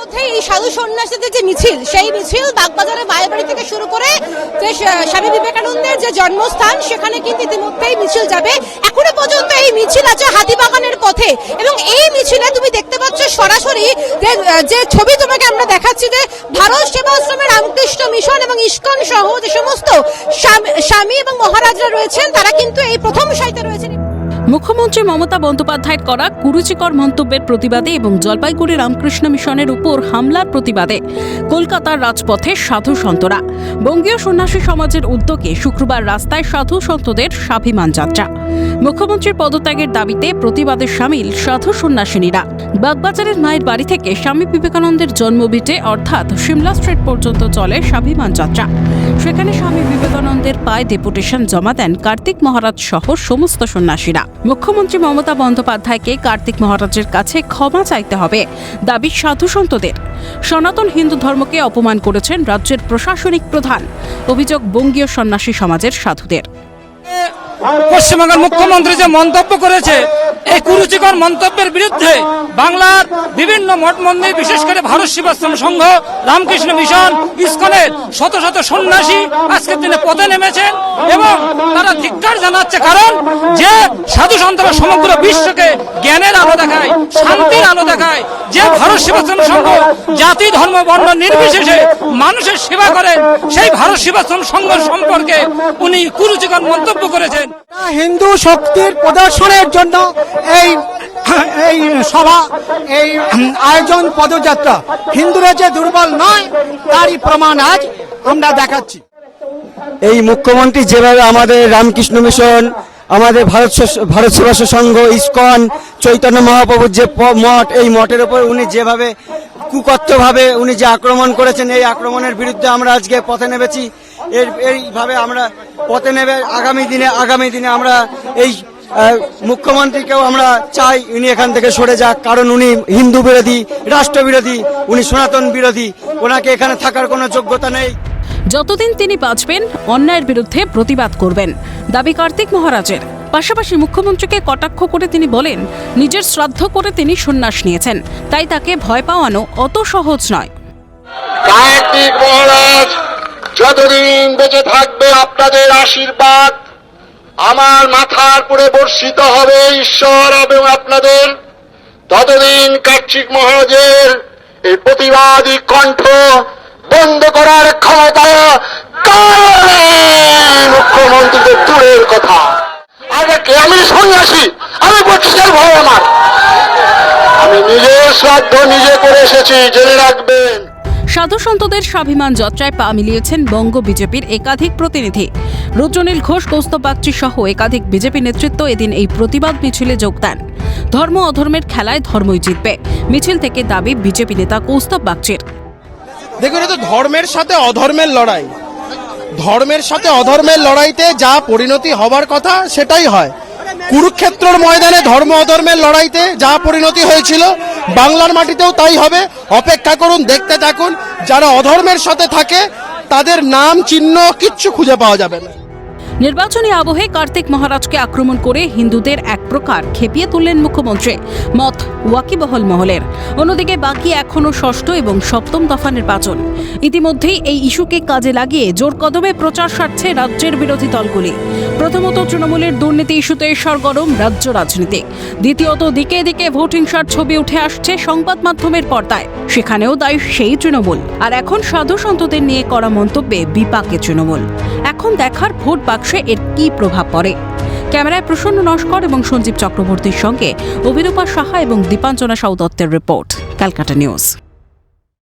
ইতিমধ্যে এই সাধু সন্ন্যাসীদের যে মিছিল, সেই মিছিল থেকে শুরু করে যে স্বামী বিবেকানন্দের যে জন্মস্থান, সেখানে কিন্তু ইতিমধ্যেই মিছিল যাবে। এখনও পর্যন্ত এই মিছিল আছে হাতিবাগানের পথে। এবং এই মিছিলে তুমি দেখতে পাচ্ছ সরাসরি যে ছবি তোমাকে আমরা দেখাচ্ছি যে ভারত সেবাশ্রমের রামকৃষ্ণ মিশন এবং ইস্কন সহ যে সমস্ত স্বামী- এবং মহারাজরা রয়েছেন, তারা কিন্তু এই প্রথম সারিতে রয়েছেন। মুখ্যমন্ত্রী মমতা বন্দ্যোপাধ্যায়ের করা কুরুচিকর মন্তব্যের প্রতিবাদে এবং জলপাইগুড়ি রামকৃষ্ণ মিশনের উপর হামলার প্রতিবাদে কলকাতার রাজপথে সাধু সন্তরা। বঙ্গীয় সন্ন্যাসী সমাজের উদ্যোগে শুক্রবার রাস্তায় সাধু সন্তদের স্বাভিমান যাত্রা। মুখ্যমন্ত্রীর পদত্যাগের দাবিতে প্রতিবাদে সামিল সাধু সন্ন্যাসিনীরা। বাগবাজারের মায়ের বাড়ি থেকে স্বামী বিবেকানন্দের জন্মভিটে অর্থাৎ সিমলা স্ট্রিট পর্যন্ত চলে স্বাভিমান যাত্রা। সেখানে স্বামী বিবেকানন্দের পায়ে ডেপুটেশন জমা দেন কার্তিক মহারাজ সহ সমস্ত সন্ন্যাসীরা। মুখ্যমন্ত্রী মমতা বন্দ্যোপাধ্যায়কে কার্তিক মহারাজের কাছে ক্ষমা চাইতে হবে দাবি সাধু সন্তদের। সনাতন হিন্দু ধর্মকে অপমান করেছেন রাজ্যের প্রশাসনিক প্রধান, অভিযোগ বঙ্গীয় সন্ন্যাসী সমাজের সাধুদের। পশ্চিমবঙ্গের মুখ্যমন্ত্রী যে মন্তব্য করেছে, এই কুরুচিকর মন্তব্যের বিরুদ্ধে বাংলার বিভিন্ন মঠ মন্দির, বিশেষ করে ভারত সেবাশ্রম সংঘ, রামকৃষ্ণ মিশন, ইস্কনের শত শত সন্ন্যাসী আজকের দিনে পদে নেমেছেন এবং তারা ধিক্কার জানাচ্ছে কারণ যে সাধু সন্তরা সমগ্র বিশ্বকে জ্ঞানের আলো দেখায়, শান্তির আলো দেখায়, যে ভারত সেবাশ্রম সংঘ জাতি, ধর্ম, বর্ণ নির্বিশেষে মানুষের সেবা করেন সেই ভারত সেবাশ্রম সংঘ সম্পর্কে উনি কুরুচিকর মন্তব্য করেছেন। হিন্দু শক্তির প্রদর্শনের জন্য এই এই সভা, এই আয়োজন পদযাত্রা হিন্দুরা যে দুর্বল নয়, তারই প্রমাণ আজ আমরা দেখাচ্ছি। এই মুখ্যমন্ত্রী যেভাবে আমাদের রামকৃষ্ণ মিশন, আমাদের ভারত ভারত সেবাশ্র সংঘ, ইস্কন, চৈতন্য মহাপ্রভুর যে মঠ, এই মঠের উপর উনি যেভাবে কুকর্তভাবে উনি যে আক্রমণ করেছেন, এই আক্রমণের বিরুদ্ধে আমরা আজকে পথে নেমেছি। এর এইভাবে আমরা পথে নেবে আগামী দিনে আগামী দিনে আমরা এই মুখ্যমন্ত্রীকেও আমরা চাই উনি এখান থেকে সরে যাক। কারণ উনি হিন্দু বিরোধী রাষ্ট্রবিরোধী উনি সনাতন বিরোধী। ওনাকে এখানে থাকার কোনো যোগ্যতা নেই। যতদিন তিনি বাঁচবেন অন্যায়ের বিরুদ্ধে প্রতিবাদ করবেন। দাবি কার্তিক মহারাজের। পাশাপাশি মুখ্যমন্ত্রীকে কটাক্ষ করে তিনি বলেন নিজের শ্রাদ্ধ করে তিনি সন্ন্যাস নিয়েছেন। তাই তাকে ভয় পাওয়ানো অত সহজ নয়। যতদিন বেঁচে থাকবে আপনাদের আশীর্বাদ। আমার মাথার পরে বর্ষিত হবে ঈশ্বর এবং আপনাদের। ততদিন কার্তিক মহারাজের এই প্রতিবাদী কণ্ঠ বন্ধ করার ক্ষমতা মুখ্যমন্ত্রীদের দূরের কথা। আগে আমি সন্ন্যাসী, আমি বৎসের ভয় আমার। আমি নিজের শ্রাদ্ধ নিজে করে এসেছি, জেনে রাখবেন। সাধু সন্তদের স্বাভিমান যাত্রায় পা মিলিয়েছেন বঙ্গ বিজেপির একাধিক প্রতিনিধি। রুদ্রনীল ঘোষ, কৌস্তব বাগচি সহ একাধিক বিজেপি নেতৃত্ব এদিন এই প্রতিবাদ মিছিলে যোগ দেন। ধর্ম অধর্মের খেলায় ধর্মই জিতবে। মিছিল থেকে দাবি বিজেপি নেতা কৌস্তব বাগচির। দেখুন, এটা ধর্মের সাথে অধর্মের লড়াই। ধর্মের সাথে অধর্মের লড়াইতে যা পরিণতি হবার কথা, সেটাই হয়। কুরুক্ষেত্রর ময়দানে ধর্ম অধর্মের লড়াইতে যা পরিণতি হয়েছিল বাংলার মাটিতেও তাই হবে। অপেক্ষা করুন, দেখতে থাকুন। যারা অধর্মের সাথে থাকে, তাদের নাম, চিহ্ন কিচ্ছু খুঁজে পাওয়া যাবে না। নির্বাচনী আবহে কার্তিক মহারাজকে আক্রমণ করে হিন্দুদের এক প্রকার খেপিয়ে তুললেন মুখ্যমন্ত্রী। মত ওয়াকিবহল মহলের। অন্যদিকে বাকি এখনও ষষ্ঠ এবং সপ্তম দফা নির্বাচন। ইতিমধ্যেই এই ইস্যুকে কাজে লাগিয়ে জোর কদমে প্রচার সারছে রাজ্যের বিরোধী দলগুলি। প্রথমত তৃণমূলের দুর্নীতি ইস্যুতে সরগরম রাজ্য রাজনীতি। দ্বিতীয়ত দিকে দিকে ভোটিং সার ছবি উঠে আসছে সংবাদ মাধ্যমের পর্দায়। সেখানেও দায়ী সেই তৃণমূল। আর এখন সাধু সন্তদের নিয়ে করা মন্তব্যে বিপাকে তৃণমূল। এখন দেখার ভোট বাক্সে এর কি প্রভাব পড়ে? ক্যামেরায় প্রসন্ন নস্কর এবং সঞ্জীব চক্রবর্তীর সঙ্গে অভিরূপা সাহা এবং দীপাঞ্জনা সাউ দত্তের রিপোর্ট, ক্যালকাটা নিউজ।